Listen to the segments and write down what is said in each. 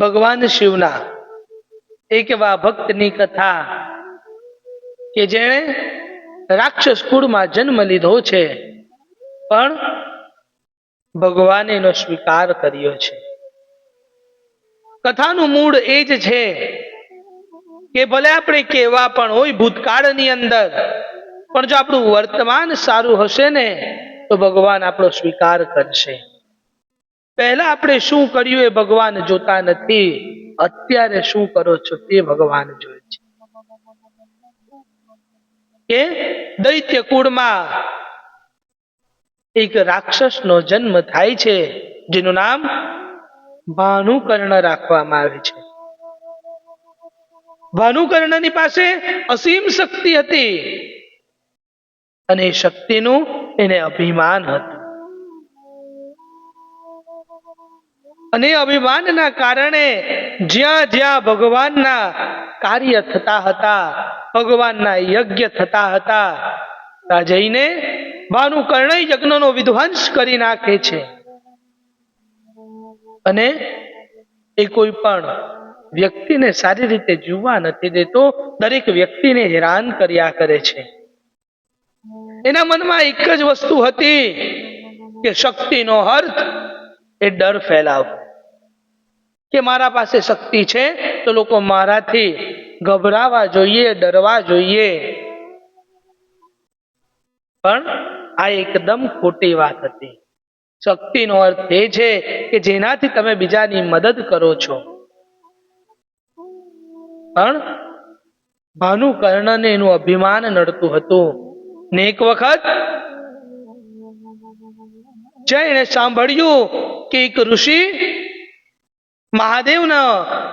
ભગવાન શિવના. એક એવા ભક્તની કથા કે જેણે રાક્ષસ કુળમાં જન્મ લીધો છે, પણ ભગવાને એનો સ્વીકાર કર્યો છે. કથાનું મૂળ એ જ છે કે ભલે આપણે કેવા પણ હોય ભૂતકાળની અંદર, પણ જો આપણું વર્તમાન સારું હશે ને, તો ભગવાન આપણો સ્વીકાર કરશે. પહેલા આપણે શું કર્યું એ ભગવાન જોતા નથી. અત્યારે શું કરો છો તે ભગવાન જોવે છે. કે દૈત્ય કુળમાં એક રાક્ષસનો જન્મ થાય છે, જેનું નામ ભાનુકર્ણ રાખવામાં આવે છે. ભાનુકર્ણની પાસે અસીમ શક્તિ હતી અને શક્તિનું એને અભિમાન હતું. અને અભિમાનના કારણે જ્યાં જ્યાં ભગવાનના કાર્ય થતા હતા, ભગવાનના યજ્ઞ થતા હતા, ત્યાં જઈને ભાનુકર્ણ યજ્ઞનો વિધ્વંસ કરી નાખે છે. અને એ કોઈ પણ વ્યક્તિને સારી રીતે જીવવા નથી દેતો, દરેક વ્યક્તિને હેરાન કર્યા કરે છે. એના મનમાં એક જ વસ્તુ હતી કે શક્તિનો અર્થ એ ડર ફેલાવવો. કે મારા પાસે શક્તિ છે, તો લોકો મારાથી ગભરાવા જોઈએ, ડરવા જોઈએ. પણ આ એકદમ ખોટી વાત હતી. શક્તિનો અર્થ એ છે કે જેનાથી તમે બીજાની મદદ કરો છો. પણ ભાનુકર્ણને એનું અભિમાન નડતું હતું. ને એક વખત જઈને સાંભળ્યું કે એક ઋષિ મહાદેવનો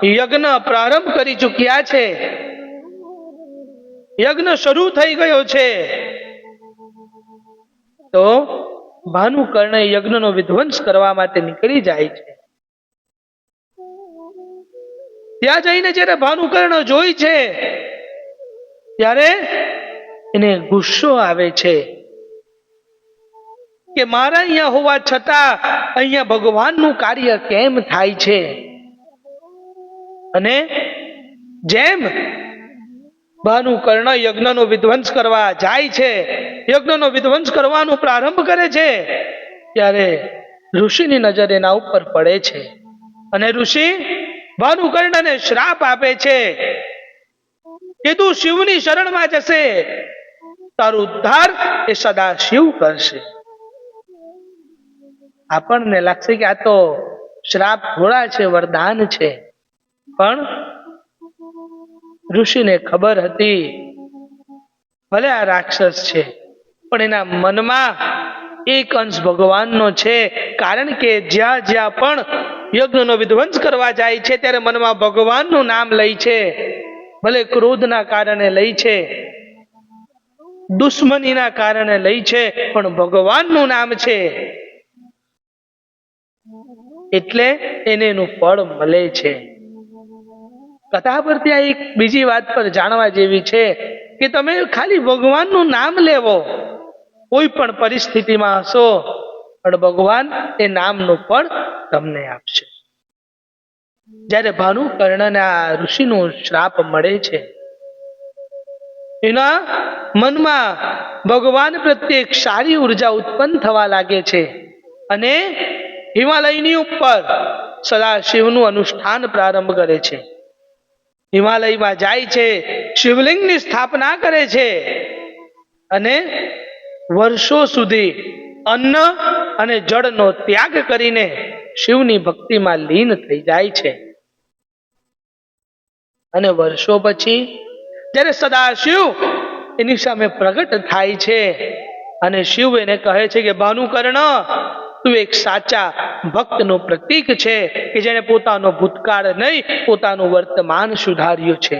યજ્ઞ પ્રારંભ કરી ચૂક્યા છે. યજ્ઞ શરૂ થઈ ગયો છે. તો ભાનુકર્ણ યજ્ઞનો વિધ્વંસ કરવા માટે નીકળી જાય છે. ત્યાં જઈને જ્યારે ભાનુકર્ણ જોઈ છે, ત્યારે એને ગુસ્સો આવે છે કે મારા અહીંયા હોવા છતાં અહીંયા ભગવાનનું કાર્ય કેમ થાય છે? અને જેમ ભાનુકર્ણ યજ્ઞનો વિધ્વંસ કરવા જાય છે, યજ્ઞનો વિધ્વંસ કરવાનો પ્રારંભ કરે છે, ત્યારે ઋષિની નજર એના ઉપર પડે છે અને ઋષિ ભાનુકર્ણને શ્રાપ આપે છે. કે તું શિવની શરણમાં જશે. તારું ઉદ્ધાર એ સદા શિવ કરશે. આપણને લાગશે કે આ તો શ્રાપ ઘોડા છે, વરદાન છે. પણ ઋષિને ખબર હતી, ભલે આ રાક્ષસ છે, પણ એના મનમાં એક અંશ ભગવાનનો છે. કારણ કે જ્યાં જ્યાં પણ યજ્ઞનો વિધ્વંસ કરવા જાય છે, ત્યારે મનમાં ભગવાનનું નામ લે છે. ભલે ક્રોધના કારણે લઈ છે, દુશ્મનીના કારણે લઈ છે, પણ ભગવાનનું નામ છે. એટલે એને એનું ફળ મળે છે. કથા પરથી આ એક બીજી વાત પર જાણવા જેવી છે કે તમે ખાલી ભગવાનનું નામ લેવો, કોઈ પણ પરિસ્થિતિમાં હશો, પણ ભગવાન એ નામનું ફળ તમને આપશે. જ્યારે ભાનુકર્ણને આ ઋષિનો શ્રાપ મળે છે, એના મનમાં ભગવાન પ્રત્યે સારી ઊર્જા ઉત્પન્ન થવા લાગે છે અને હિમાલયની ઉપર સદા શિવનું અનુષ્ઠાન પ્રારંભ કરે છે. હિમાલયમાં જાય છે, શિવલિંગની સ્થાપના કરે છે અને વર્ષો સુધી અન્ન અને જળનો ત્યાગ કરીને શિવની ભક્તિમાં લીન થઈ જાય છે. અને વર્ષો પછી જ્યારે સદાશિવ એની સામે પ્રગટ થાય છે અને શિવ એને કહે છે કે ભાનુકર્ણ તું એક સાચા ભક્તનું પ્રતીક છે કે જેને પોતાનો ભૂતકાળ નહીં, પોતાનું વર્તમાન સુધાર્યું છે.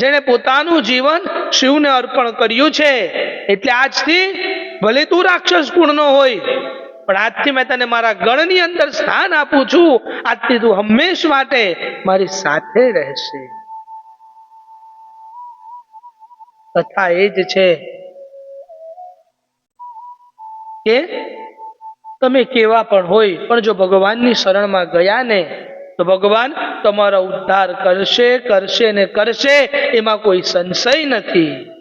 જેને પોતાનું જીવન શિવને અર્પણ કર્યું છે, એટલે આજથી ભલે તું રાક્ષસ કુળનો હોય, પણ આજથી મેં તને મારા ગણની અંદર સ્થાન આપું છું. આજથી તું હંમેશ માટે મારી સાથે રહેશે. કથા એ જ છે કે તમે કેવા પણ હોય, પણ જો ભગવાનની શરણમાં ગયા ને તો ભગવાન તમારો ઉદ્ધાર કરશે કરશે ને કરશે, એમાં કોઈ સંશય નથી.